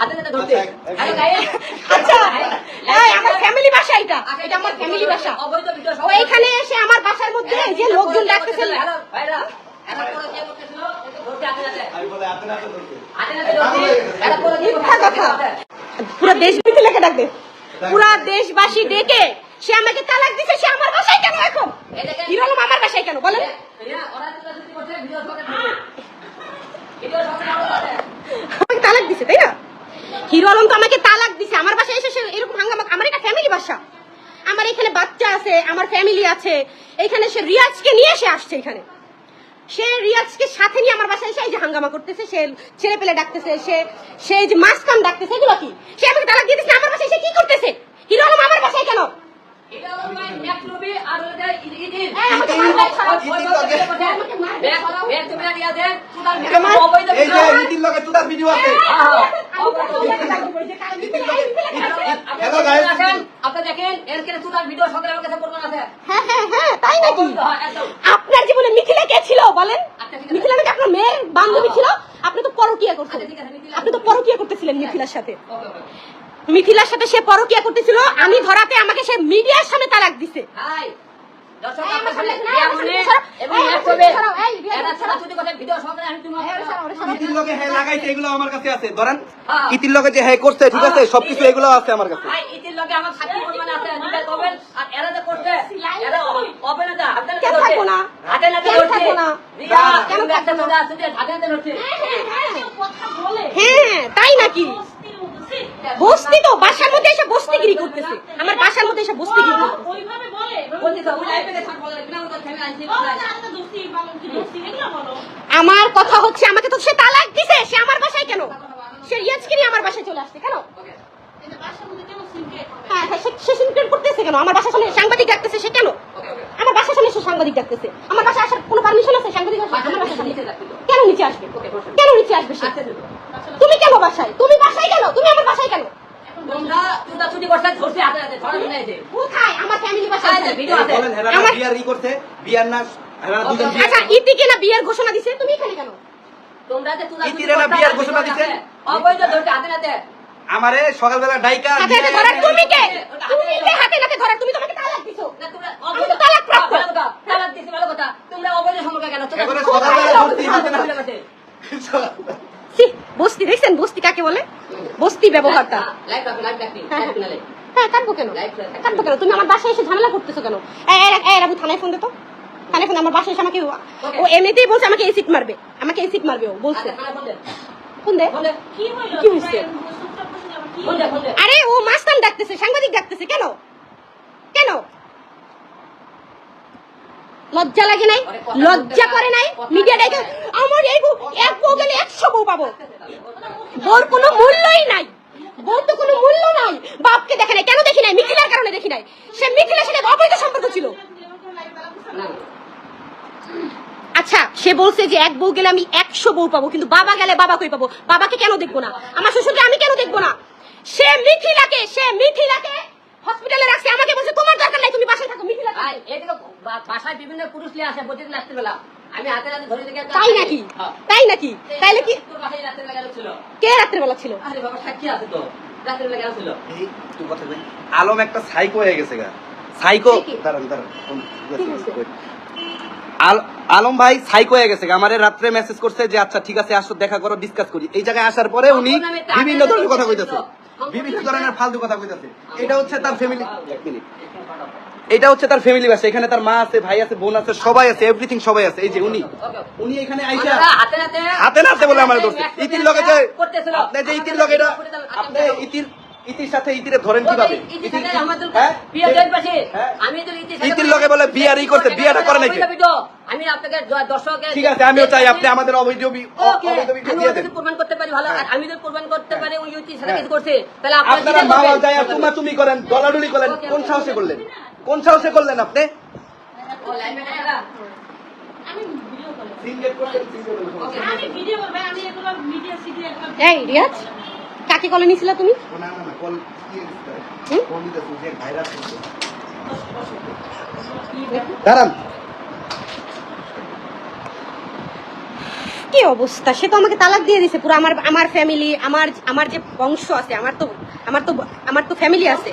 হাতে হাতে আচ্ছা, আচ্ছা এই আমার ফ্যামিলি বাসা এটা। এটা আমার ফ্যামিলি বাসা অবৈধ ভিডিও ও এইখানে এসে আমার বাসার মধ্যে যে লোকজন ডাকতেছে ভাইরা এরা পুরো কে করতেছিল ধরছে হাতে হাতে। আমি বলে হাতে নাতে ধরতে হাতে হাতে ধরছে এরা পুরো কে মিথ্যা কথা। পুরো দেশ লেখে ডাকবে পুরা দেশবাসী ডেকে সে আমাকে তালাক দিছে সে আমার বাসায় কেন এখন? আমার বাসায় কেন? বলেন। আমাকে তালাক দিছে তাই না? হিরো আলম তো আমাকে তালাক দিছে। আমার বাসায় এসে সে এরকম হাঙ্গামা আমার এটা ফ্যামিলি বাসা। আমার এখানে বাচ্চা আছে আমার ফ্যামিলি আছে। এখানে সে রিয়াজকে নিয়ে এসে আসছে এখানে। সে রিয়াজকে সাথে নিয়ে আমার বাসায় এসে এই যে হাঙ্গামা করতেছে সে ছেলে পেলে ডাকতেছে সে সে যে মাস্কাম ডাকতেছে এগুলো কি? সে আমাকে তালাক দিয়ে দিচ্ছে আমার বাসায় এসে কি করতেছে? হিরো আলম আমার বাসায় কেন? আমাকে মারবে, এই যে ভিডিও লগে তোদার ভিডিও আছে হ্যালো গাইস আপনি দেখেন এর কেন সুদান ভিডিও সঙ্গে আমার কাছে প্রমাণ আছে হ্যাঁ হ্যাঁ হ্যাঁ তাই নাকি অবৈধ, হ্যাঁ, একদম আপনার জীবনে মিথিলা কে ছিল বলেন আচ্ছা। মিথিলা নাকি আপনার মেয়ের বান্ধবী ছিল আপনি তো পরকিয়া করতেন আচ্ছা, আপনি তো পরকিয়া করতেছিলেন মিথিলার সাথে মিথিলার সাথে সে পরকিয়া করতেছিল আমি ধরাতে আমাকে সে মিডিয়ার সামনে তালাক দিছে হাই দর্শক আপনার সামনে সামনে- বিয়া এই, আমার মনে এবং এক আমার ছবি সামনে সরাও, এই, বিয়া এরা সরাও। ছোটাছুটি করে ভিডিও সঙ্গে আমি তোমার এই, সরাও, সরাও। ইতির লগে হ্যাঁ লাগাইছে এগুলো আমার কাছে আছে ধরেন হ্যাঁ। ইতির লগে যে হ্যাঁ করছে ঠিক আছে সবকিছু এগুলো আছে আমার কাছে ইতির লগে আমার সাথী পরিমাণে আছে নিতে কবেন আর এরা যে করছে এরা হবে না হাতে নাতে কেন ধরছে থাকব না? হাতে নাতে কেন ধরছে থাকব না? রিয়া কেন কেন না? মুদা আছে যে হাতে নাতে ধরছে হ্যাঁ তাই নাকি বস্তি তো বাসার মধ্যে এসে বস্তিগিরি করতেছে। আমার বাসার মধ্যে এসে বস্তিগিরি করতেছে। ওইভাবে বলে বলো। আমার কথা হচ্ছে আমাকে তো সে তালাক দিছে সে আমার বাসায় কেন? সে রিয়াজকে নিয়ে আমার বাসায় চলে আসছে কেন? হ্যাঁ হ্যাঁ সে- সিনক্রেট করতেছে কেন? আমার বাসার সামনে সাংবাদিক ডাকতেছে সে কেন? আমার বাসার সামনে সে সাংবাদিক ডাকতেছে। আমার বাসায় আসার কোনো পারমিশন আছে? সাংবাদিক আমার কেন নিচে আসবে? কেন নিচে আসবে সে? তুমি কেন বাসায়? তুমি বাসায় কেন তুমি আমার বাসায় কেন তোমরা চুদা চুদি করছে ধরছে হাতে হাতে ধরা শুনে আছে। কোথায়? আমার ফ্যামিলি বাসায় আচ্ছা, ভিডিও আছে। আমার- বিয়ার ই করছে বিয়ার না হেরা দুজন বিয়ে আচ্ছা না বিয়ের ঘোষণা দিছে? তুমি এখানে কেন? তোমরা যে চুদা চুদি ইতির একটা বিয়ার ঘোষণা দিছে? অবৈধ ধরছে হাতে নাতে আমারে সকালবেলা ডাইকা হাতে হাতে ধরার তুমি কে? তুমি কে হাতে নাতে ধরার তুমি তোমাকে তালাক দিছো। না তোমরা অবৈধ তালাক প্রাপ্ত। ভালো কথা তালাক দিছি ভালো কথা তোমরা অবৈধ সম্পর্ক কেন তোমরা এবারে কোথায় সকালবেলা গেছো? ধরছি, হাতে না- ভুলে গেছে। ছি, বস্তি দেখছেন বস্তি কাকে বলে ব্যবহারটা? লাইভ রাখো লাইভ রাখবি হ্যাঁ, লাইভ হ্যাঁ কাটবো কেন? কাটবো কেন? তুমি আমার বাসায় এসে ঝামেলা করতেছো কেন? এই, রাবু থানায় ফোন দে তো। থানায় ফোন আমার বাসায় এসে আমাকে ও- এমনিতেই বলছে আমাকে এসিড মারবে। আমাকে এসিড মারবে ও বলছে। আচ্ছা ফোন দে। ফোন দে। ফোন দে। কি হইল? কি হইছে? চুপচাপ বসে যাব, কি ফোন দে ফোন দে। আরে ও মাস্তান ডাকতেছে সাংবাদিক ডাকতেছে কেন? কেন? লজ্জা লাগে নাই? লজ্জা করে নাই? মিডিয়া ডাকে আমার এই বউ এক বউ গেলে একশো বউ পাবো। বউর কোনো মূল্যই নাই। বউর তো কোনো মূল্য নাই। বাপকে দেখে নাই। কেন দেখি নাই? মিথিলার কারণে দেখি নাই। সে মিথিলার সাথে অবৈধ সম্পর্ক ছিল। আচ্ছা সে বলছে যে এক বউ গেলে আমি একশো বউ পাবো, কিন্তু বাবা গেলে বাবা কই পাবো? বাবাকে কেন দেখব না? আমার শ্বশুরকে আমি কেন দেখব না? সে মিথিলাকে সে মিথিলাকে হসপিটালে রাখছে। আমাকে বলছে, তোমার দরকার নাই, তুমি বাসায় থাকো, মিথিলা বাসায় বিভিন্ন পুরুষ নিয়ে আসে প্রতিদিন রাত্রিবেলা দেখে তাই নাকি? তাই নাকি? তাইলে কি কে রাত্রিবেলা গেল ছিল। আলম একটা সাইকো হয়ে গেছে গা। সাইকো দাঁড়ান আলম ভাই সাইকো হয়ে গেছে গা। আমারে রাত্রে মেসেজ করছে যে আচ্ছা ঠিক আছে আসো দেখা করো ডিসকাস করি। এই জায়গায় আসার পরে উনি বিভিন্ন ধরনের কথা কইতাছে। বিভিন্ন ধরনের ফালতু কথা কইতাছে। এটা হচ্ছে তার ফ্যামিলি এক মিনিট এটা হচ্ছে তার ফ্যামিলি বাসা এখানে তার মা আছে ভাই আছে বোন আছে সবাই আছে এভরিথিং সবাই আছে এই যে উনি। উনি এখানে আইসা হাতে নাতে বলে আমার ধরছে ইতির লগে যে আপনি যে ইতির লগে এটা আপনি ইতির ইতির সাথে ইতিরে ধরেন কীভাবে? ইতির সাথে আমাদের হ্যাঁ? বিয়ে দেন পাশে। হ্যাঁ? আমি তো ইতির সাথে ইতির লগে বলে বিয়ার ই করতে, বিয়াটা করে নাকি? আমি আপনাকে দর্শকের ঠিক আছে আমিও চাই আপনি আমাদের অবৈধ প্রমাণ করতে পারি ভালো আর হ্যাঁ। আমি যদি প্রমাণ করতে পারি ওই ইতির সাথে। কিছু করছে তাহলে আপনারা বাবা যায় তুমা তুমি করেন ডলাডুলি করেন কোন সাহসে করলেন? কোন সাহসে করলেন আপনি? এই রিয়াজ কাকে কলে নিছিল তুমি? দাঁড়ান। কি অবস্থা? সে তো আমাকে তালাক দিয়ে দিছে পুরো আমার আমার ফ্যামিলি আমার আমার যে বংশ আছে আমার তো আমার তো আমার তো ফ্যামিলি আছে।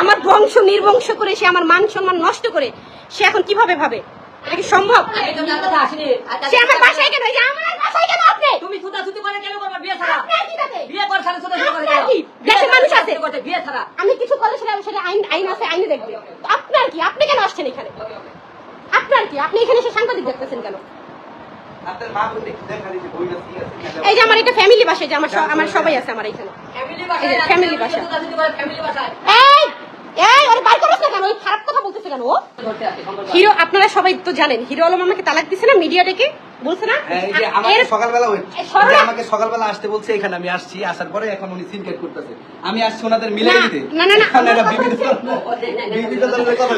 আমার বংশ নির্বংশ করে সে আমার মান সম্মান নষ্ট করে সে এখন কীভাবে ভাবে? এটা কি সম্ভব? আমি তো জানতে আসিনি। সে আমার বাসায় কেন? আমার বাসায় কেন আপনি? তুমি করে কেন করবা? বিয়ে ছাড়া। আপনার কি তাতে? বিয়ে করে করে আপনার কেন? কি? দেশে মানুষ আছে। বিয়ে ছাড়া। আমি কিছু করলে সেটা সেটা আইন আইন আছে আইনে দেখবে। আপনার কি? আপনি কেন আসছেন এখানে? আপনার কি? আপনি এখানে এসে সাংবাদিক দেখতেছেন কেন আপনার মা বোন একটু দেখান এই যে আমার এটা ফ্যামিলি বাসায় যে আমার আমার সবাই আছে আমার এখানে। ফ্যামিলি বাসা। ছুটাছুটি করে ফ্যামিলি বাসায়। এই এই ওরে বাইর করছ না কেন? ওই খারাপ কথা বলতেছে কেন? ও? ধরতে আসে সম্পর্ক হিরো আপনারা সবাই তো জানেন হিরো আলম আমাকে তালাক দিছে না মিডিয়া ডেকে? বলছে না? হ্যাঁ, এই যে আমাকে সকালবেলা আমাকে সকালবেলা আসতে বলছে এখানে আমি আসছি আসার পরে এখন উনি সিনকেট করতেছে। আমি আসছি ওনাদের মিলে না, দিতে। না, না, ধরনের- কথা।